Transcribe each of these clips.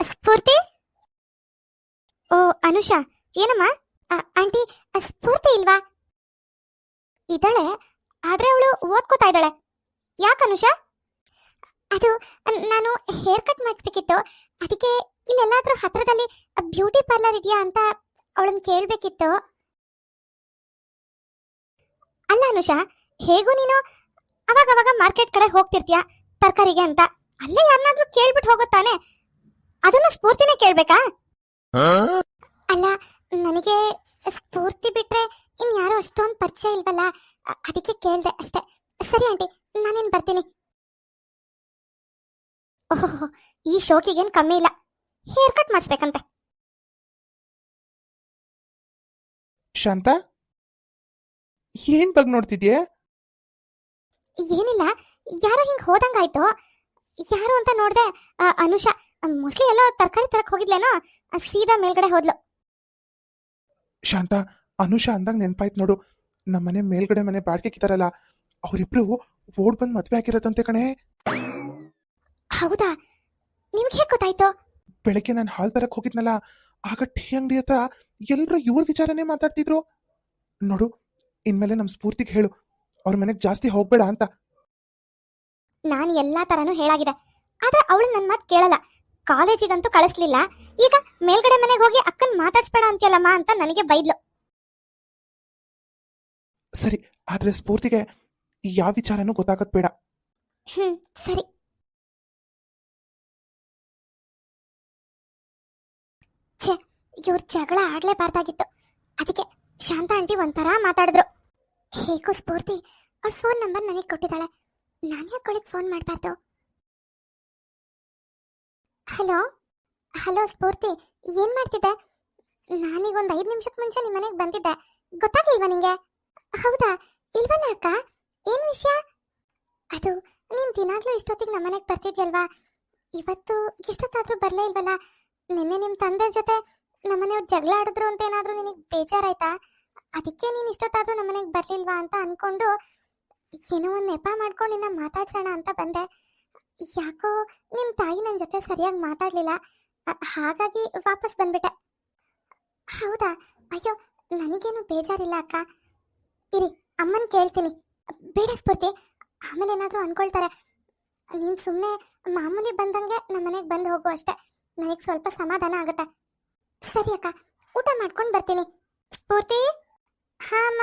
ಸ್ಫೂರ್ತಿ? ಓ, ಅನುಷಾ, ಏನಮ್ಮ? ಆಂಟಿ ಸ್ಫೂರ್ತಿ ಇಲ್ವಾ? ಇದ್ದಾಳೆ, ಆದ್ರೆ ಅವಳು ಓದ್ಕೋತಾ ಇದ್ದಾಳೆ. ಯಾಕೆ ಅನುಷಾ? ಅದು, ನಾನು ಹೇರ್ ಕಟ್ ಮಾಡಿಸ್ಬೇಕಿತ್ತು. ಅದಕ್ಕೆ ಇಲ್ಲೆಲ್ಲಾದ್ರೂ ಹತ್ರದಲ್ಲಿ ಬ್ಯೂಟಿ ಪಾರ್ಲರ್ ಇದೆಯಾ ಅಂತ ಅವಳನ್ನ ಕೇಳಬೇಕಿತ್ತು. ಅಲ್ಲ, ಅನುಷಾ, ಹೇಗೂ ನೀನು? ಅವಾಗ ಅವಾಗ ಮಾರ್ಕೆಟ್ ಕಡೆ ಹೋಗ್ತಿರ್ತೀಯ, ತರಕಾರಿಗೆ ಅಂತ? ಅಲ್ಲೇ ಯಾರನ್ನಾದ್ರೂ ಕೇಳ್ಬಿಟ್ಟು ಹೋಗುತ್ತಾನೆ ಅದನ್ನ ಸ್ಫೂರ್ತಿನೇ ಕೇಳ್ಬೇಕಾ? ಅಲ್ಲ ನನಗೆ ಸ್ಫೂರ್ತಿ ಬಿಟ್ರೆ ಇನ್ ಯಾರು ಅಷ್ಟೊಂದು ಪರಿಚಯ ಇಲ್ವಲ್ಲ? ಅದಕ್ಕೆ ಕೇಳ್ದೆ ಅಷ್ಟೇ. ಸರಿ ಆಂಟಿ ನಾನೇನ್ ಬರ್ತೀನಿ? ಓಹೋ ಈ ಶೋಕಿಗೇನ್ ಕಮ್ಮಿ ಇಲ್ಲ. ಹೇರ್ ಕಟ್ ಮಾಡಿಸ್ಬೇಕಂತೆ. ಶಾಂತ? ಏನ್ ಬಗ್ ನೋಡ್ತಿದ್ಯಾ? ಏನಿಲ್ಲ ಯಾರೋ ಹಿಂಗ್ ಹೋದಂಗಾಯ್ತು? ಯಾರು ಅಂತ ನೋಡ್ದೆ ಆ, ಅನುಷಾ. ಮೋಸ್ಟ್ಲಿ ಎಲ್ಲ ತರಕಾರಿ ತರಕ್ ಹೋಗಿದ್ಲೇನೋ ಆ, ಸೀದಾ ಮೇಲ್ಗಡೆ ಹೋದ್ಲು. ಶಾಂತ ಅನುಷಾ ಅಂದಾಗ ನೆನಪಾಯ್ತು ನೋಡು. ನಮ್ಮ ಮನೆ ಮೇಲ್ಗಡೆ ಮನೆ ಬಾಡ್ಗೆಕ್ಕಿದಾರಲ್ಲ ಅವರಿಬ್ರು ಓಡ್ ಬಂದ್ ಮದ್ವೆ ಆಗಿರತ್ತಂತೆ ಕಣೆ. ಹೌದಾ? ನಿಮ್ಗೆ ಹೇಗೆ ಗೊತ್ತಾಯ್ತು? ಬೆಳಗ್ಗೆ ನಾನು ಹಾಲ್ ತರಕ್ ಹೋಗಿದ್ನಲ್ಲ ಆಗ ಟೀ ಅಂಗಡಿ ಹತ್ರ ಎಲ್ರು ಇವ್ರ ವಿಚಾರನೇ ಮಾತಾಡ್ತಿದ್ರು. ನೋಡು ಇನ್ಮೇಲೆ ನಮ್ ಸ್ಫೂರ್ತಿಗೆ ಹೇಳು. ಅವ್ರ ಮನೆಗ್ ಜಾಸ್ತಿ ಹೋಗ್ಬೇಡ ಅಂತ. ನಾನು ಎಲ್ಲಾ ತರನು ಹೇಳಾಗಿದೆ. ಆದ್ರೆ ಅವಳು ನನ್ನ ಮಾತು ಕೇಳಲ್ಲ. ಕಾಲೇಜಿಗಂತೂ ಕಳಿಸ್ಲಿಲ್ಲ. ಈಗ ಮೇಲ್ಗಡೆ ಮನೆಗೆ ಹೋಗಿ ಅಕ್ಕನ್ ಮಾತಾಡ್ಸ್ಬೇಡ ಅಂತೀಯಲ್ಲಮ್ಮ ಅಂತ ನನಗೆ ಬೈದ್ಲು. ಸರಿ ಆದ್ರೆ ಸ್ಫೂರ್ತಿಗೆ ಯಾವ ವಿಚಾರನೂ ಗೊತ್ತಾಗದ್ ಬೇಡ. ಹ್ಮ್ ಸರಿ. ಛೇ ಇವ್ರ ಜಗಳ ಆಡ್ಲೇಬಾರ್ದಾಗಿತ್ತು ಅದಕ್ಕೆ ಶಾಂತ ಆಂಟಿ ಒಂಥರ ಮಾತಾಡಿದ್ರು. ಹೇಗೂ ಸ್ಫೂರ್ತಿ ಅವ್ಳ ಫೋನ್ ನಂಬರ್ ನನಗೆ ಕೊಟ್ಟಿದ್ದಾಳೆ. ನಾನು ಯಾಕೆ ಅವಳಿಗೆ ಫೋನ್ ಮಾಡಬಾರ್ದು? ಹಲೋ? ಹಲೋ ಸ್ಫೂರ್ತಿ, ಏನ್ ಮಾಡ್ತಿದ್ದೆ? ನಾನೀಗ ಒಂದು ಐದು ನಿಮಿಷಕ್ಕೆ ಮುಂಚೆ ನಿಮ್ಮ ಮನೆಗೆ ಬಂದಿದ್ದೆ. ಗೊತ್ತಾಗ್ಲಿಲ್ವಾ ನಿಂಗೆ? ಹೌದಾ? ಇಲ್ವಲ್ಲ ಅಕ್ಕ? ಏನ್ ವಿಷಯ? ಅದು, ನೀನ್ ದಿನಾಗ್ಲೂ ಇಷ್ಟೊತ್ತಿಗೆ ನಮ್ಮ ಮನೆಗೆ ಬರ್ತಿದ್ಯಲ್ವಾ? ಇವತ್ತು ಎಷ್ಟೊತ್ತಾದ್ರೂ ಬರ್ಲೇ ಇಲ್ವಲ್ಲ? ನಿನ್ನೆ ನಿಮ್ ತಂದೆ ಜೊತೆ ನಮ್ಮನೆಯವ್ರು ಜಗಳ ಆಡಿದ್ರು ಅಂತ ಏನಾದ್ರೂ ನಿನಗೆ ಬೇಜಾರಾಯ್ತಾ? ಅದಕ್ಕೆ ನೀನ್ ಇಷ್ಟೊತ್ತಾದ್ರೂ ನಮ್ಮನೆಗೆ ಬರ್ಲಿಲ್ವಾ ಅಂತ ಅನ್ಕೊಂಡು ಏನೋ ಒಂದು ನೆಪ ಮಾಡ್ಕೊಂಡು ನಿನ್ನ ಮಾತಾಡ್ಸೋಣ ಅಂತ ಬಂದೆ. ಯಾಕೋ ನಿಮ್ ತಾಯಿ ನನ್ನ ಜೊತೆ ಸರಿಯಾಗಿ ಮಾತಾಡ್ಲಿಲ್ಲ. ಹಾಗಾಗಿ ವಾಪಸ್ ಬಂದ್ಬಿಟ್ಟೆ. ಹೌದಾ? ಅಯ್ಯೋ, ನನಗೇನು ಬೇಜಾರಿಲ್ಲ ಅಕ್ಕ. ಇರಿ, ಅಮ್ಮನ್ ಕೇಳ್ತೀನಿ. ಬೇಡ ಸ್ಫೂರ್ತಿ. ಆಮೇಲೆ ಏನಾದರೂ ಅನ್ಕೊಳ್ತಾರೆ. ನೀನು ಸುಮ್ಮನೆ ಮಾಮೂಲಿ ಬಂದಂಗೆ ನಮ್ಮ ಮನೆಗೆ ಬಂದು ಹೋಗು ಅಷ್ಟೆ. ನನಗೆ ಸ್ವಲ್ಪ ಸಮಾಧಾನ ಆಗುತ್ತೆ. ಸರಿ ಅಕ್ಕ, ಊಟ ಮಾಡ್ಕೊಂಡು ಬರ್ತೀನಿ. ಸ್ಫೂರ್ತಿ? ಹಾ, ಅಮ್ಮ.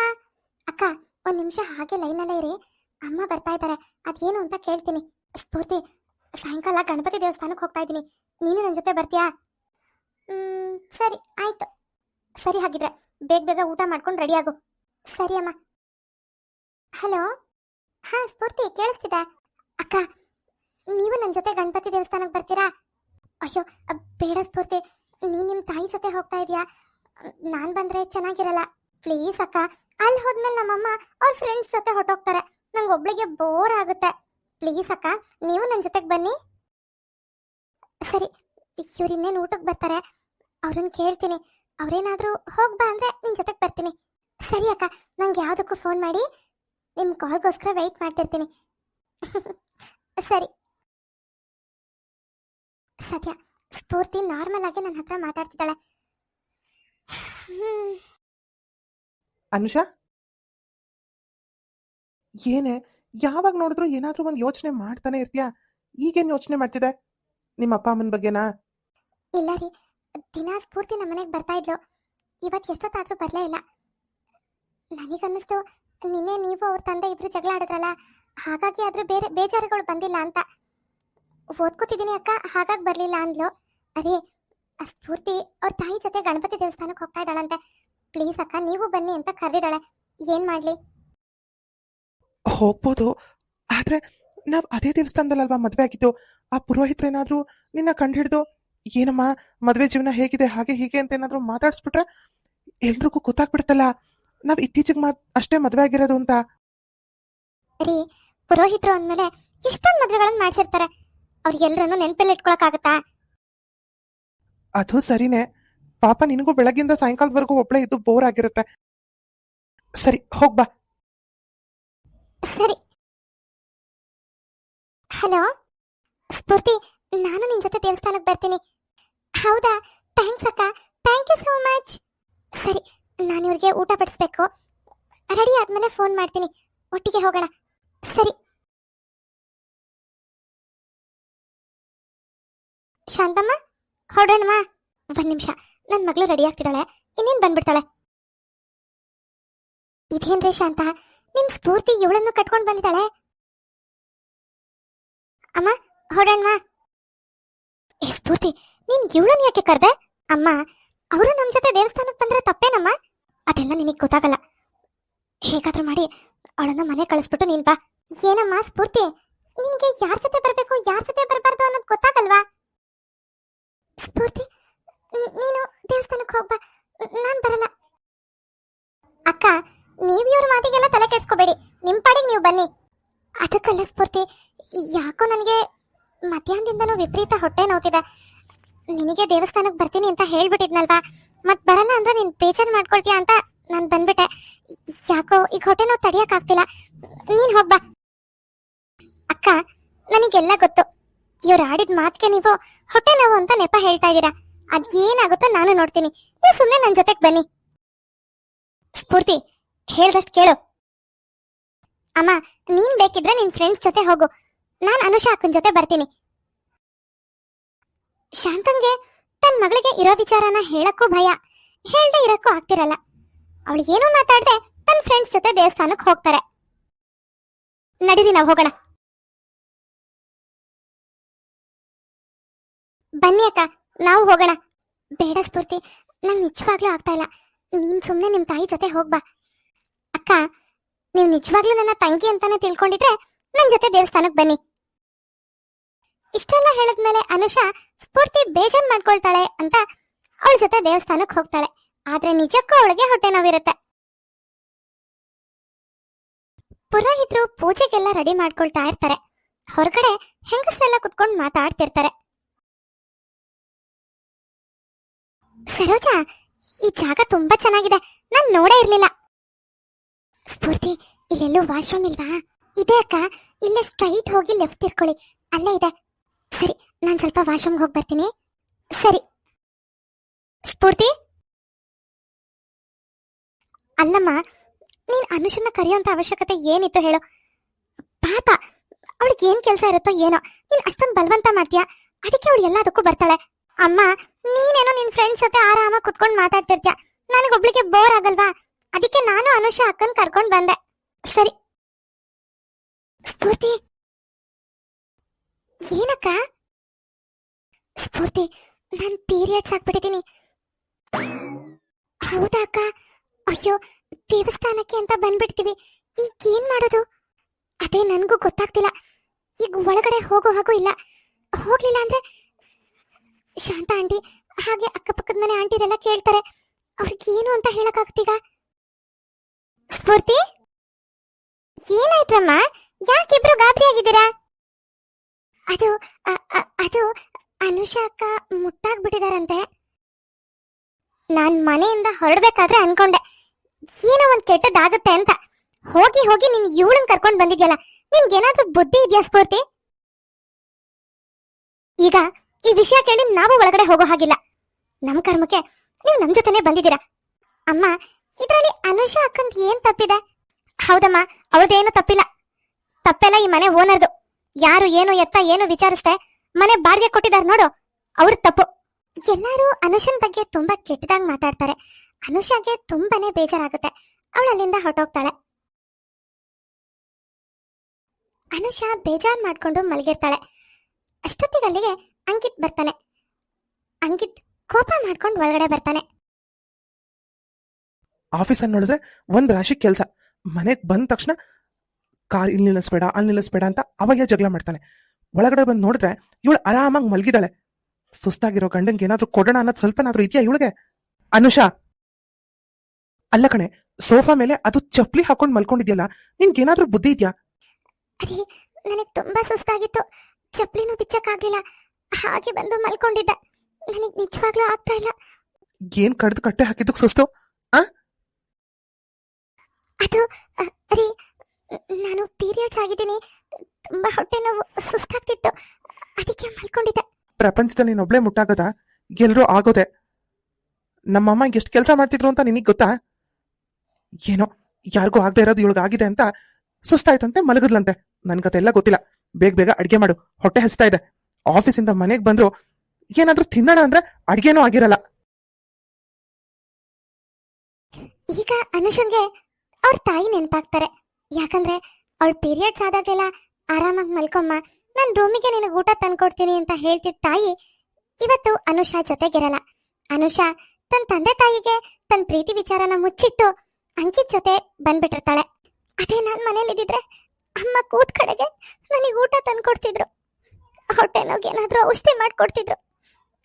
ಅಕ್ಕ, ಒಂದು ನಿಮಿಷ ಹಾಗೆ ಲೈನಲ್ಲೇ ಇರಿ. ಅಮ್ಮ ಬರ್ತಾ ಇದ್ದಾರೆ. ಅದೇನು ಅಂತ ಕೇಳ್ತೀನಿ. ಸ್ಫೂರ್ತಿ ಸಾಯಂಕಾಲ ಗಣಪತಿ ದೇವಸ್ಥಾನಕ್ಕೆ ಹೋಗ್ತಾ ಇದ್ದೀನಿ. ನೀನು ನನ್ನ ಜೊತೆ ಬರ್ತೀಯಾ? ಹ್ಮ್, ಸರಿ ಆಯ್ತು. ಸರಿ ಹಾಗಿದ್ರೆ ಬೇಗ ಬೇಗ ಊಟ ಮಾಡ್ಕೊಂಡು ರೆಡಿ ಆಗು. ಸರಿ ಅಮ್ಮ. ಹಲೋ? ಹಾ ಸ್ಫೂರ್ತಿ ಕೇಳಿಸ್ತಿದೆ. ಅಕ್ಕ ನೀವು ನನ್ನ ಜೊತೆ ಗಣಪತಿ ದೇವಸ್ಥಾನಕ್ಕೆ ಬರ್ತೀರಾ? ಅಯ್ಯೋ ಬೇಡ ಸ್ಫೂರ್ತಿ. ನೀನು ನಿಮ್ಮ ತಾಯಿ ಜೊತೆ ಹೋಗ್ತಾ ಇದೀಯಾ? ನಾನು ಬಂದ್ರೆ ಚೆನ್ನಾಗಿರಲ್ಲ. ಪ್ಲೀಸ್ ಅಕ್ಕ ಅಲ್ಲಿ ಹೋದ್ಮೇಲೆ ನಮ್ಮಮ್ಮ ಅವ್ರ ಫ್ರೆಂಡ್ಸ್ ಜೊತೆ ಹೊಟ್ಟೋಗ್ತಾರೆ ನಂಗೆ ಒಬ್ಳಿಗೆ ಬೋರ್ ಆಗುತ್ತೆ. ಪ್ಲೀಸ್ ಅಕ್ಕ, ನೀವು ನನ್ನ ಜೊತೆಗೆ ಬನ್ನಿ. ಸರಿ, ಇವ್ರು ಇನ್ನೇನು ಊಟಕ್ಕೆ ಬರ್ತಾರೆ ಅವ್ರನ್ನ ಕೇಳ್ತೀನಿ. ಅವ್ರೇನಾದರೂ ಹೋಗ್ಬಾ ಅಂದ್ರೆ ನಿನ್ನ ಜೊತೆಗೆ ಬರ್ತೀನಿ. ಸರಿ ಅಕ್ಕ, ನಂಗೆ ಯಾವುದಕ್ಕೂ ಫೋನ್ ಮಾಡಿ ನಿಮ್ಮ ಕಾಲ್ಗೋಸ್ಕರ ವೆಯ್ಟ್ ಮಾಡ್ತಿರ್ತೀನಿ. ಸರಿ. ಸದ್ಯ, ಸ್ಫೂರ್ತಿ ನಾರ್ಮಲ್ ಆಗಿ ನನ್ನ ಹತ್ರ ಮಾತಾಡ್ತಿದ್ದಾಳೆ. ಅನುಷಾ? ಏನೇ ಯಾವಾಗ ನೋಡಿದ್ರು ಏನಾದ್ರೂ ಒಂದು ಯೋಚನೆ ಮಾಡ್ತಾನೆ ಇರ್ತೀಯಾ? ಈಗೇನ್ ಯೋಚನೆ ಮಾಡ್ತಿದೆ? ನಿಮ್ಮ ಅಪ್ಪ ಅಮ್ಮನ ಬಗ್ಗೆನಾ? ಇಲ್ಲ ರೀ. ದಿನ ಸ್ಫೂರ್ತಿ ನಮ್ಮ ಮನೆಗೆ ಬರ್ತಾ ಇದ್ಲು. ಇವತ್ತು ಎಷ್ಟೊತ್ತಾದರೂ ಬರಲೇ ಇಲ್ಲ. ನನಗನ್ನಿಸ್ತು, ನಿನ್ನೆ ನೀವು ಅವ್ರ ತಂದೆ ಇಬ್ರು ಜಗಳ ಆಡಿದ್ರಲ್ಲ, ಹಾಗಾಗಿ ಆದ್ರೂ ಬೇರೆ, ಬೇಜಾರುಗಳು ಬಂದಿಲ್ಲ ಅಂತ. ಓದ್ಕೋತಿದ್ದೀನಿ ಅಕ್ಕ, ಹಾಗಾಗಿ ಬರಲಿಲ್ಲ ಅಂದ್ಲು. ಅದೇ, ಆ ಸ್ಫೂರ್ತಿ ಅವ್ರ ತಾಯಿ ಜೊತೆ ಗಣಪತಿ ದೇವಸ್ಥಾನಕ್ಕೆ ಹೋಗ್ತಾ ಇದ್ದಾಳಂತೆ. ಪ್ಲೀಸ್ ಅಕ್ಕ, ನೀವು ಬನ್ನಿ ಅಂತ ಕರೆದಿದ್ದಾಳೆ. ಏನು ಮಾಡಲಿ? ಹೋಗ್ಬೋದು. ಆದ್ರೆ ನಾವ್ ಅದೇ ದೇವಸ್ಥಾನದಲ್ಲಲ್ವಾ ಮದ್ವೆ ಆಗಿದ್ದು? ಆ ಪುರೋಹಿತರೇನಾದರೂ ನಿನ್ನ ಕಂಡಿಡ್ದು ಏನಮ್ಮ ಮದ್ವೆ ಜೀವನ ಹೇಗಿದೆ? ಹಾಗೆ ಹೀಗೆ ಅಂತ ಏನಾದರೂ ಮಾತಾಡ್ಸ್ಬಿಟ್ರೆ ಎಲ್ರಿಗೂ ಗೊತ್ತಾಗ್ಬಿಡ್ತಲ್ಲ. ನಾವ್ ಇತ್ತೀಚೆಗೆ ಮಾತ್ ಅಷ್ಟೇ ಮದ್ವೆ ಆಗಿರೋದು ಅಂತ. ರೀ ಪುರೋಹಿತರು ಅಂದಮೇಲೆ ಎಷ್ಟೊಂದು ಮದುವೆಗಳನ್ನು ಮಾಡಿಸಿರ್ತಾರೆ. ಅವ್ರಿಗೆಲ್ಲರನ್ನು ನೆನಪಲ್ಲಿ ಇಟ್ಕೊಳಕ್ಕಾಗತ್ತಾ? ಅದು ಸರಿನೇ. ಪಾಪ ನಿನಗೂ ಬೆಳಗ್ಗಿಂದ ಸಾಯಂಕಾಲದವರೆಗೂ ಒಬ್ಳೆ ಇದ್ದು ಬೋರ್ ಆಗಿರುತ್ತೆ. ಸರಿ ಹೋಗ್ಬಾ ಸರಿ ಹಲೋ? ಸ್ಫೂರ್ತಿ, ನಾನು ನಿನ್ ಜೊತೆ ದೇವಸ್ಥಾನಕ್ಕೆ ಬರ್ತೀನಿ. ಹೌದಾ? ಥ್ಯಾಂಕ್ಸ್ ಅಕ್ಕ. Thank you so much. ಸರಿ, ನಾನು ಇವ್ರಿಗೆ ಊಟ ಬಡಿಸ್ಬೇಕು. ರೆಡಿ ಆದ್ಮೇಲೆ ಫೋನ್ ಮಾಡ್ತೀನಿ. ಒಟ್ಟಿಗೆ ಹೋಗೋಣ. ಸರಿ. ಶಾಂತಮ್ಮ? ಹೊರಡೋಣವಾ? ಒಂದ್ ನಿಮಿಷ. ನನ್ನ ಮಗಳು ರೆಡಿ ಆಗ್ತಿದ್ದಾಳೆ. ಇನ್ನೇನ್ ಬಂದ್ಬಿಡ್ತಾಳೆ? ಇದೇನ್ರಿ ಶಾಂತ? ನಿಮ್ ಸ್ಫೂರ್ತಿ ಇವಳನ್ನು ಕಟ್ಕೊಂಡ್ ಬಂದಿದ್ದಾಳೆ? ಅಮ್ಮ ಹೊರಡೋಣವಾ ಏ, ಸ್ಫೂರ್ತಿ, ನೀನ್ ಇವಳನ್ನ ಯಾಕೆ ಕರೆದೆ? ಅಮ್ಮ, ಅವರು ನಮ್ ಜೊತೆ ದೇವಸ್ಥಾನಕ್ಕೆ ಬಂದ್ರೆ ತಪ್ಪೇನಮ್ಮ? ಅದೆಲ್ಲ ನಿನಗ್ ಗೊತ್ತಾಗಲ್ಲ. ಹೇಗಾದ್ರೂ ಮಾಡಿ ಅವಳನ್ನ ಮನೆ ಕಳಿಸ್ಬಿಟ್ಟು ನೀನ್ ಬಾ. ಏನಮ್ಮ ಸ್ಫೂರ್ತಿ? ನಿನ್ಗೆ ಯಾರ ಜೊತೆ ಬರ್ಬೇಕು, ಯಾರ ಜೊತೆ ಬರಬಾರ್ದು ಅನ್ನೋದು ಗೊತ್ತಾಗಲ್ವಾ? ಸ್ಫೂರ್ತಿ ನೀನು ದೇವಸ್ಥಾನಕ್ಕೆ ಹೋಗ್ಬಾ. ನಾನ್ ಬರಲ್ಲ. ಅಕ್ಕ, ನೀವ್ ಇವ್ರ ಮಾತಿಗೆಲ್ಲ ತಲೆ ಕೆಡ್ಸ್ಕೋಬೇಡಿ. ನಿಮ್ ಪಾಡಿಗೆ ನೀವು ಬನ್ನಿ. ಅದಕ್ಕಲ್ಲ ಸ್ಫೂರ್ತಿ ಯಾಕೋ ನನಗೆ ಮಧ್ಯಾಹ್ನದಿಂದನೂ ವಿಪರೀತ ಹೊಟ್ಟೆ ನೋವ್ತಿದೆ. ನಿನಗೆ ದೇವಸ್ಥಾನಕ್ಕೆ ಬರ್ತೀನಿ ಅಂತ ಹೇಳ್ಬಿಟ್ಟಿದ್ನಲ್ವಾ? ಮತ್ತೆ ಬರಲ್ಲ ಅಂದ್ರೆ ನೀನ್ ಬೇಜಾರ್ ಮಾಡ್ಕೊಳ್ತೀಯ ಅಂತ ನಾನು ಬಂದ್ಬಿಟ್ಟೆ. ಯಾಕೋ ಈಗ ಹೊಟ್ಟೆ ನೋವು ತಡಿಯಕ್ಕಾಗ್ತಿಲ್ಲ ನೀನು ಹೋಗ್ಬಾ. ಅಕ್ಕ, ನನಗೆಲ್ಲ ಗೊತ್ತು. ಇವ್ರು ಆಡಿದ ಮಾತಿಗೆ ನೀವು ಹೊಟ್ಟೆ ನೋವು ಅಂತ ನೆಪ ಹೇಳ್ತಾ ಇದ್ದೀರಾ. ಅದೇನಾಗುತ್ತೋ ನಾನು ನೋಡ್ತೀನಿ. ನೀವು ಸುಮ್ಮನೆ ನನ್ನ ಜೊತೆಗೆ ಬನ್ನಿ. ಸ್ಫೂರ್ತಿ, ಹೇಳ್ದಷ್ಟು ಕೇಳು. ಅಮ್ಮ, ನೀನ್ ಬೇಕಿದ್ರೆ ನಿನ್ ಫ್ರೆಂಡ್ಸ್ ಜೊತೆ ಹೋಗು. ನಾನ್ ಅನುಷಾ ಅಕ್ಕನ ಜೊತೆ ಬರ್ತೀನಿ. ಶಾಂತನ್ಗೆ ತನ್ನ ಮಗಳಿಗೆ ಇರೋ ವಿಚಾರನ ಹೇಳಕ್ಕೂ ಭಯ. ಹೇಳ್ದೆ ಇರಕ್ಕೂ ಆಗ್ತಿರಲ್ಲ. ಅವಳು ಏನೂ ಮಾತಾಡ್ದೆ ತನ್ನ ಫ್ರೆಂಡ್ಸ್ ಜೊತೆ ದೇವಸ್ಥಾನಕ್ಕೆ ಹೋಗ್ತಾರೆ. ನಡೀರಿ ನಾವು ಹೋಗೋಣ. ಬನ್ನಿ ಅಕ್ಕ, ನಾವು ಹೋಗೋಣ. ಬೇಡ ಸ್ಫೂರ್ತಿ ನನ್ ನಿಜವಾಗ್ಲೂ ಆಗ್ತಾ ಇಲ್ಲ. ನೀನ್ ಸುಮ್ಮನೆ ನಿಮ್ ತಾಯಿ ಜೊತೆ ಹೋಗ್ಬಾ ಅಕ್ಕ, ನೀವು ನಿಜವಾಗ್ಲೂ ನನ್ನ ತಂಗಿ ಅಂತಾನೆ ತಿಳ್ಕೊಂಡಿದ್ರೆ ನನ್ನ ಜೊತೆ ದೇವಸ್ಥಾನಕ್ಕೆ ಬನ್ನಿ. ಇಷ್ಟೆಲ್ಲ ಹೇಳಿದ್ಮೇಲೆ ಅನುಷಾ, ಸ್ಫೂರ್ತಿ ಬೇಜಾರ್ ಮಾಡ್ಕೊಳ್ತಾಳೆ ಅಂತ ಅವಳ ಜೊತೆ ದೇವಸ್ಥಾನಕ್ಕೆ ಹೋಗ್ತಾಳೆ. ಆದ್ರೆ ನಿಜಕ್ಕೂ ಅವಳಿಗೆ ಹೊಟ್ಟೆ ನೋವಿರುತ್ತೆ. ಪುರೋಹಿತರು ಪೂಜೆಗೆಲ್ಲ ರೆಡಿ ಮಾಡ್ಕೊಳ್ತಾ ಇರ್ತಾರೆ. ಹೊರಗಡೆ ಹೆಂಗಸರೆಲ್ಲ ಕುತ್ಕೊಂಡು ಮಾತಾಡ್ತಿರ್ತಾರೆ. ಸರೋಜಾ, ಈ ಜಾಗ ತುಂಬಾ ಚೆನ್ನಾಗಿದೆ. ನಾನ್ ನೋಡೇ ಇರ್ಲಿಲ್ಲ. ಸ್ಫೂರ್ತಿ, ಇಲ್ಲೆಲ್ಲೂ ವಾಶ್ರೂಮ್ ಇಲ್ವಾ? ಇದೆ ಅಕ್ಕ. ಇಲ್ಲೇ ಸ್ಟ್ರೈಟ್ ಹೋಗಿ ಲೆಫ್ಟ್ ತಿರ್ಕೊಳ್ಳಿ ಅಲ್ಲೇ ಇದೆ. ಸರಿ, ನಾನ್ ಸ್ವಲ್ಪ ವಾಶ್ರೂಮ್ಗೆ ಹೋಗಿ ಬರ್ತೀನಿ ಸರಿ. ಸ್ಫೂರ್ತಿ? ಅಲ್ಲಮ್ಮ, ನೀನ್ ಅನುಷನ್ನ ಕರೆಯೋಂತ ಅವಶ್ಯಕತೆ ಏನಿತ್ತು ಹೇಳು. ಪಾಪ, ಅವಳಿಗೆ ಏನ್ ಕೆಲಸ ಇರುತ್ತೋ ಏನೋ. ನೀನ್ ಅಷ್ಟೊಂದು ಬಲವಂತ ಮಾಡ್ತೀಯಾ? ಅದಕ್ಕೆ ಅವಳು ಎಲ್ಲದಕ್ಕೂ ಬರ್ತಾಳೆ. ಅಮ್ಮ, ನೀನೇನೋ ನಿನ್ ಫ್ರೆಂಡ್ಸ್ ಜೊತೆ ಆರಾಮಾಗಿ ಕುತ್ಕೊಂಡು ಮಾತಾಡ್ತಿರ್ತೀಯ? ನನಗೊಬ್ಳಿಗೆ ಬೋರ್ ಆಗಲ್ವಾ? ಅದಕ್ಕೆ ನಾನು ಅನುಷ ಅಕ್ಕನ ಕರ್ಕೊಂಡ್ ಬಂದೆ. ಸರಿ. ಸ್ಫೂರ್ತಿ? ಏನಕ್ಕ? ಸ್ಫೂರ್ತಿ, ನಾನು ಪೀರಿಯಡ್ಸ್ ಆಗ್ಬಿಟ್ಟಿದ್ದೀನಿ. ಹೌದಾ ಅಕ್ಕ? ಅಯ್ಯೋ, ದೇವಸ್ಥಾನಕ್ಕೆ ಅಂತ ಬಂದ್ಬಿಡ್ತೀವಿ. ಈಗ ಏನ್ ಮಾಡೋದು? ಅದೇ ನನಗೂ ಗೊತ್ತಾಗ್ತಿಲ್ಲ. ಈಗ ಒಳಗಡೆ ಹೋಗೋ ಹಾಗೂ ಇಲ್ಲ. ಹೋಗ್ಲಿಲ್ಲ ಅಂದ್ರೆ? ಶಾಂತ ಆಂಟಿ, ಹಾಗೆ ಅಕ್ಕಪಕ್ಕದ ಮನೆ ಆಂಟಿರೆಲ್ಲ ಕೇಳ್ತಾರೆ. ಅವ್ರಿಗೇನು ಅಂತ ಹೇಳಕ್ಕಾಗ್ತೀಗ? ಸ್ಫೂರ್ತಿ? ಏನಾಯ್ತಮ್ಮ? ಯಾಕಿಬ್ರು ಗಾಬರಿ ಆಗಿದ್ದೀರಾ ಅದು ಅದು ಅಕ್ಕ ಮುಟ್ಟಾಗ್ಬಿಟ್ಟಿದಾರಂತೆ. ನಾನ್ ಮನೆಯಿಂದ ಹೊರಡ್ಬೇಕಾದ್ರೆ ಅನ್ಕೊಂಡೆ, ಏನೋ ಒಂದ್ ಕೆಟ್ಟದಾಗುತ್ತೆ ಅಂತ. ಹೋಗಿ ಹೋಗಿ ನೀನ್ ಇವಳನ್ ಕರ್ಕೊಂಡ್ ಬಂದಿದ್ಯಲ್ಲ, ನಿನ್ಗೇನಾದ್ರೂ ಬುದ್ಧಿ ಇದೆಯಾ ಸ್ಫೂರ್ತಿ? ಈಗ ಈ ವಿಷಯ ಕೇಳಿ ನಾವು ಒಳಗಡೆ ಹೋಗೋ ಹಾಗಿಲ್ಲ. ನಮ್ ಕರ್ಮಕ್ಕೆ ನೀವು ನಮ್ ಜೊತೆನೆ ಬಂದಿದ್ದೀರಾ? ಅಮ್ಮ, ಇದ್ರಲ್ಲಿ ಅನುಷಾ ಅಕ್ಕಂದ್ ಏನ್ ತಪ್ಪಿದೆ? ಹೌದಮ್ಮ ಅವ್ರದ್ದೇನು ತಪ್ಪಿಲ್ಲ. ತಪ್ಪೆಲ್ಲ ಈ ಮನೆ ಓನರ್ದು. ಯಾರು ಏನು ಎತ್ತ ಏನು ವಿಚಾರಿಸ್ದೆ ಮನೆ ಬಾಡಿಗೆ ಕೊಟ್ಟಿದ್ದಾರೆ ನೋಡು, ಅವ್ರ ತಪ್ಪು. ಎಲ್ಲರೂ ಅನುಷನ್ ಬಗ್ಗೆ ತುಂಬಾ ಕೆಟ್ಟದಾಗಿ ಮಾತಾಡ್ತಾರೆ. ಅನುಷಾಗೆ ತುಂಬಾನೇ ಬೇಜಾರಾಗುತ್ತೆ. ಅವಳಲ್ಲಿಂದ ಹೊರಟೋಗ್ತಾಳೆ. ಅನುಷಾ ಬೇಜಾರ್ ಮಾಡ್ಕೊಂಡು ಮಲಗಿರ್ತಾಳೆ. ಅಷ್ಟೊತ್ತಿಗಲ್ಲಿಗೆ ಅಂಕಿತ್ ಬರ್ತಾನೆ. ಅಂಕಿತ್ ಕೋಪ ಮಾಡ್ಕೊಂಡು ಒಳಗಡೆ ಬರ್ತಾನೆ. ಆಫೀಸ್ ಅನ್ನೋಳಿದ್ರೆ ಒಂದ್ ರಾಶಿ ಕೆಲಸ. ಮನೆಗ್ ಬಂದ ತಕ್ಷಣ ಕಾರ್ ಇಲ್ಲಿ ನಿಲ್ಲಿಸ್ಬೇಡ ಅಲ್ಲಿ ನಿಲ್ಲಿಸ್ಬೇಡ ಅಂತ ಅವಾಗ ಜಗಳ ಮಾಡ್ತಾನೆ. ಒಳಗಡೆ ಬಂದು ನೋಡಿದ್ರೆ ಇವಳು ಆರಾಮಾಗಿ ಮಲಗಿದಾಳೆ. ಸುಸ್ತಾಗಿರೋ ಗಂಡಂಗೆ ಏನಾದ್ರೂ ಕೊಡೋಣ ಅನ್ನೋದು ಸ್ವಲ್ಪನಾದ್ರೂ ಇದೆಯಾ ಇವಳಿಗೆ? ಅನುಷಾ! ಅಲ್ಲ ಕಣೆ ಸೋಫಾ ಮೇಲೆ ಅದು ಚಪ್ಲಿ ಹಾಕೊಂಡ್ ಮಲ್ಕೊಂಡಿದ್ಯಲ್ಲ ನಿನ್ಗೇನಾದ್ರೂ ಬುದ್ಧಿ ಇದೆಯಾ? ಅರೇ ನನಗೆ ತುಂಬಾ ಸುಸ್ತಾಗಿತ್ತು. ಚಪ್ಲಿನೂ ಬಿಚ್ಚಕ್ಕಾಗ್ಲಿಲ್ಲ. ಹಾಗೆ ಬಂದು ಮಲ್ಕೊಂಡಿದ್ದೆ. ನನಗೆ ನಿಜವಾಗ್ಲೂ ಆಗ್ತಾ ಇಲ್ಲ. ಏನ್ ಕಡ್ದು ಕಟ್ಟೆ ಹಾಕಿದ್ದು ಸುಸ್ತು ಅದು ಅರೇ ನಾನು ಪೀರಿಯಡ್ಸ್ ಆಗಿದ್ದೀನಿ. ತುಂಬಾ ಹೊಟ್ಟೆ ನೋವು ಸುಸ್ತಾಗ್ತಿತ್ತು. ಅದಕ್ಕೆ ಮಲ್ಕೊಂಡಿದ್ದೆ. ಪ್ರಪಂಚದಲ್ಲಿ ನೀನೊಬ್ಳೆ ಮುಟ್ಟಾಗದ? ಎಲ್ರೂ ಆಗೋದೆ. ನಮ್ಮಮ್ಮ ಎಷ್ಟು ಕೆಲಸ ಮಾಡ್ತಿದ್ರು ಅಂತ ನಿನಗೆ ಗೊತ್ತಾ? ಏನೋ ಯಾರಿಗೂ ಆಗದೆ ಇರೋದು ಇವಳಿಗೆ ಆಗಿದೆ ಅಂತ ಸುಸ್ತಾಯ್ತಂತೆ ಮಲಗದ್ಲಂತೆ. ನನ್ಗದೆಲ್ಲ ಗೊತ್ತಿಲ್ಲ. ಬೇಗ ಬೇಗ ಅಡಿಗೆ ಮಾಡು. ಹೊಟ್ಟೆ ಹಸ್ತಾ ಇದೆ. ಆಫೀಸಿಂದ ಮನೆಗೆ ಬಂದ್ರು ಏನಾದ್ರೂ ತಿನ್ನೋಣ ಅಂದ್ರೆ ಅಡ್ಗೆನೂ ಆಗಿರಲ್ಲ. ಈಗ ಅನುಷಂಗೆ ಅವ್ರ ತಾಯಿ ನೆನಪಾಗ್ತಾರೆ. ಯಾಕಂದ್ರೆ ಅವಳ ಪೀರಿಯಡ್ಸ್ ಆದಾಗೆಲ್ಲ ಆರಾಮಾಗಿ ಮಲ್ಕೊಮ್ಮ, ನಾನು ರೂಮಿಗೆ ನಿನಗೆ ಊಟ ತಂದ್ಕೊಡ್ತೀನಿ ಅಂತ ಹೇಳ್ತಿದ್ದ ತಾಯಿ ಇವತ್ತು ಅನುಷಾ ಜೊತೆಗಿರಲ್ಲ. ಅನುಷಾ ತನ್ನ ತಂದೆ ತಾಯಿಗೆ ತನ್ನ ಪ್ರೀತಿ ವಿಚಾರನ ಮುಚ್ಚಿಟ್ಟು ಅಂಕಿತ್ ಜೊತೆ ಬಂದ್ಬಿಟ್ಟಿರ್ತಾಳೆ. ಅದೇ ನಾನು ಮನೇಲಿದ್ದಿದ್ರೆ ಅಮ್ಮ ಕೂತ್ ಕಡೆಗೆ ನನಗೆ ಊಟ ತಂದ್ಕೊಡ್ತಿದ್ರು. ಹೊಟ್ಟೆ ನೋಗೆ ಏನಾದ್ರೂ ಔಷಧಿ ಮಾಡ್ಕೊಡ್ತಿದ್ರು.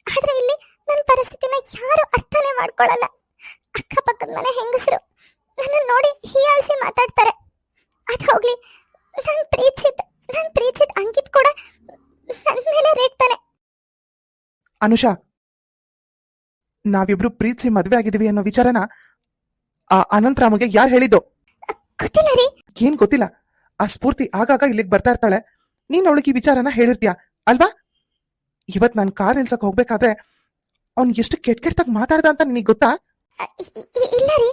ಆದ್ರೆ ಇಲ್ಲಿ ನನ್ನ ಪರಿಸ್ಥಿತಿನ ಯಾರು ಅರ್ಥನೇ ಮಾಡ್ಕೊಳ್ಳಲ್ಲ ಅಕ್ಕಪಕ್ಕದ ಮನೆ ಹೆಂಗಸರು ನನ್ನ ನೋಡಿ ಹೀಯಾಳಿಸಿ ಮಾತಾಡ್ತಾರೆ. ಅದು ಹೋಗ್ಲಿ. ನಾನು ಪ್ರೀತಿಸಿದ ನಾನು ಪ್ರೀತಿಸಿದ ಅಂಕಿತ್ ಕೂಡ ನನ್ನ ಮೇಲೆ ರೇಗ್ತಾನೆ. ಅನುಷಾ ನಾವಿಬ್ರು ಪ್ರೀತಿಸಿ ಮದ್ವೆ ಆಗಿದೀವಿ ಅನ್ನೋ ವಿಚಾರನ ಆ ಅನಂತರಾಮಗೆ ಯಾರು ಹೇಳಿದ್ದು? ಗೊತ್ತಿಲ್ಲ ರೀ. ಏನ್ ಗೊತ್ತಿಲ್ಲ. ಆ ಸ್ಫೂರ್ತಿ ಆಗಾಗ ಇಲ್ಲಿಗೆ ಬರ್ತಾ ಇರ್ತಾಳೆ. ನೀನ್ ಅವಳಿಗೆ ಈ ವಿಚಾರನ ಹೇಳಿರ್ತೀಯ? ಅಲ್ವಾ? ಇವತ್ ನಾನು ಕಾರ್ ನಿಲ್ಸಕ್ ಹೋಗ್ಬೇಕಾದ್ರೆ ಅವ್ನ್ ಎಷ್ಟು ಕೆಟ್ಟ ಕೆಟ್ಟದಾಗ ಮಾತಾಡ್ದ ಅಂತ ನಿನಗ್ ಗೊತ್ತಾ? ಇ- ಇ- ಇಲ್ಲ ರೀ.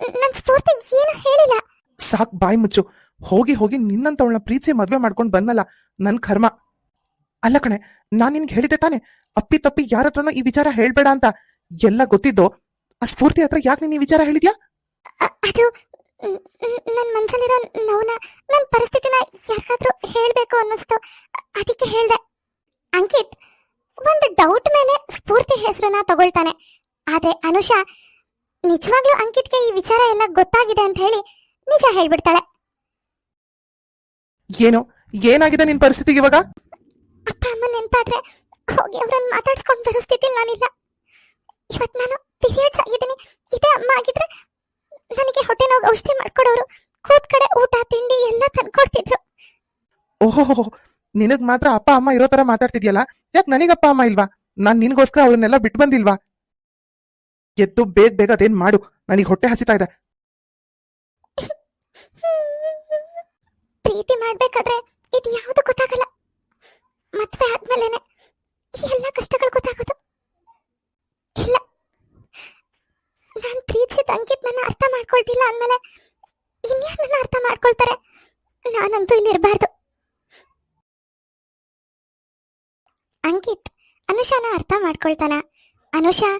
ನನ್ನ ಸ್ಫೂರ್ತಿ ಏನು ಹೇಳಿಲ್ಲ. ಸಾಕ್ ಬಾಯ್ ಮುಚ್ಚು. ಹೋಗಿ ಹೋಗಿ ನಿನ್ನಂತವಳನ್ನ ಪ್ರೀತಿ ಮದ್ವೆ ಮಾಡ್ಕೊಂಡು ಬಂದಲ್ಲ ನನ್ ಕರ್ಮ. ಅಲ್ಲ ಕಣೆ, ನಾನ್ ನಿನ್ಗೆ ಹೇಳಿದೆ ತಾನೆ, ಅಪ್ಪಿ ತಪ್ಪಿ ಯಾರ ಹತ್ರನೂ ಈ ವಿಚಾರ ಹೇಳ್ಬೇಡ ಅಂತ. ಎಲ್ಲ ಗೊತ್ತಿದ್ದು? ಆ ಸ್ಫೂರ್ತಿ ಹತ್ರ ಯಾಕೆ ನೀನ್ ಈ ವಿಚಾರ ಹೇಳಿದ್ಯಾ? ಅದು ನನ್ನ ಮನ್ಸಲ್ಲಿರೋ ನೋವನ್ನ ನನ್ ಪರಿಸ್ಥಿತಿನ ಯಾರಿಗಾದ್ರೂ ಹೇಳ್ಬೇಕು ಅನ್ನಿಸ್ತು. ಅದಕ್ಕೆ ಹೇಳ್ದೆ. ಅಂಕಿತ್, ಒಂದು ಡೌಟ್ ಮೇಲೆ ಸ್ಫೂರ್ತಿ ಹೆಸರನ್ನ ತಗೊಳ್ತಾನೆ. ಆದ್ರೆ ಅನುಷಾ, ನಿಜವಾಗ್ಲೂ ಅಂಕಿತ್ಗೆ ಈ ವಿಚಾರ ಎಲ್ಲ ಗೊತ್ತಾಗಿದೆ ಅಂತ ಹೇಳಿ ನಿಜ ಹೇಳ್ಬಿಡ್ತಾಳೆ. ಏನು? ಏನಾಗಿದೆ ನಿನ್ ಪರಿಸ್ಥಿತಿಗೆ ಇವಾಗ? ಅಪ್ಪ ಅಮ್ಮ ನೆನಪಾದ್ರೆ ಹೋಗಿ ಅವ್ರನ್ನ ಮಾತಾಡ್ಸ್ಕೊಂಡು ಬರೋ ಸ್ಥಿತಿಲಿ ನಾನಿಲ್ಲ. ಇವತ್ತು ನಾನು ಪೀರಿಯಡ್ಸ್ ಆಗಿದ್ದೀನಿ. ಇದೇ ಅಮ್ಮ ಆಗಿದ್ರೆ ನನಗೆ ಹೊಟ್ಟೆ ನೋವು ಔಷಧಿ ಮಾಡ್ಕೊಡೋರು ಕೂತ್ ಕಡೆ ಊಟ ತಿಂಡಿ ಎಲ್ಲ ತಂದ್ಕೊಡ್ತಿದ್ರು ಓಹೋ ನಿನಗ್ ಮಾತ್ರ ಅಪ್ಪ ಅಮ್ಮ ಇರೋ ತರ ಮಾತಾಡ್ತಿದ್ಯಲ್ಲ? ಯಾಕೆ ಅಪ್ಪ ಅಮ್ಮ ಇಲ್ವಾ? ನಾನ್ ನಿನ್ಗೋಸ್ಕರ ಅವ್ರನ್ನೆಲ್ಲ ಬಿಟ್ಟು ಬಂದಿಲ್ವಾ ಎದ್ದು ಬೇಗ ಬೇಗ ಅದೇನ್ ಮಾಡು. ನನಗೆ ಹೊಟ್ಟೆ ಹಸಿತಾ ಇದೆ. ಪ್ರೀತಿ ಮಾಡ್ಬೇಕಾದ್ರೆ ಇದು ಯಾವುದು ಗೊತ್ತಾಗಲ್ಲ. ಮದ್ವೆ ಆದ್ಮೇಲೆನೆ ಎಲ್ಲ ಕಷ್ಟಗಳು ಗೊತ್ತಾಗೋದು. ಇಲ್ಲ. ನಾನು ಪ್ರೀತಿಸಿದ ಅಂಕಿತ್ ನನ್ನ ಅರ್ಥ ಮಾಡ್ಕೊಳ್ತಿಲ್ಲ ಅಂದ್ಮೇಲೆ ಇನ್ಯಾರು ನನ್ನ ಅರ್ಥ ಮಾಡ್ಕೊಳ್ತಾರೆ? ನಾನಂತೂ ಇಲ್ಲಿ ಇರಬಾರ್ದು. ಅಂಕಿತ್, ಅನುಷಾನ ಅರ್ಥ ಮಾಡ್ಕೊಳ್ತಾನ. ಅನುಷಾ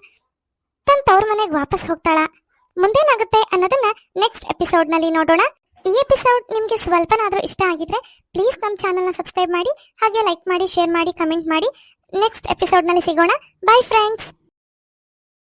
ತನ್ನ ತವ್ರ ಮನೆಗೆ ವಾಪಸ್ ಹೋಗ್ತಾಳ. ಮುಂದೇನಾಗುತ್ತೆ ಅನ್ನೋದನ್ನ ನೆಕ್ಸ್ಟ್ ಎಪಿಸೋಡ್ನಲ್ಲಿ ನೋಡೋಣ. ಈ ಎಪಿಸೋಡ್ ನಿಮಗೆ ಸ್ವಲ್ಪನಾದರೂ ಇಷ್ಟ ಆಗಿದ್ರೆ ಪ್ಲೀಸ್ ನಮ್ಮ ಚಾನಲ್ನ ಸಬ್ಸ್ಕ್ರೈಬ್ ಮಾಡಿ, ಹಾಗೆ ಲೈಕ್ ಮಾಡಿ ಶೇರ್ ಮಾಡಿ ಕಮೆಂಟ್ ಮಾಡಿ. ನೆಕ್ಸ್ಟ್ ಎಪಿಸೋಡ್ನಲ್ಲಿ ಸಿಗೋಣ. By friends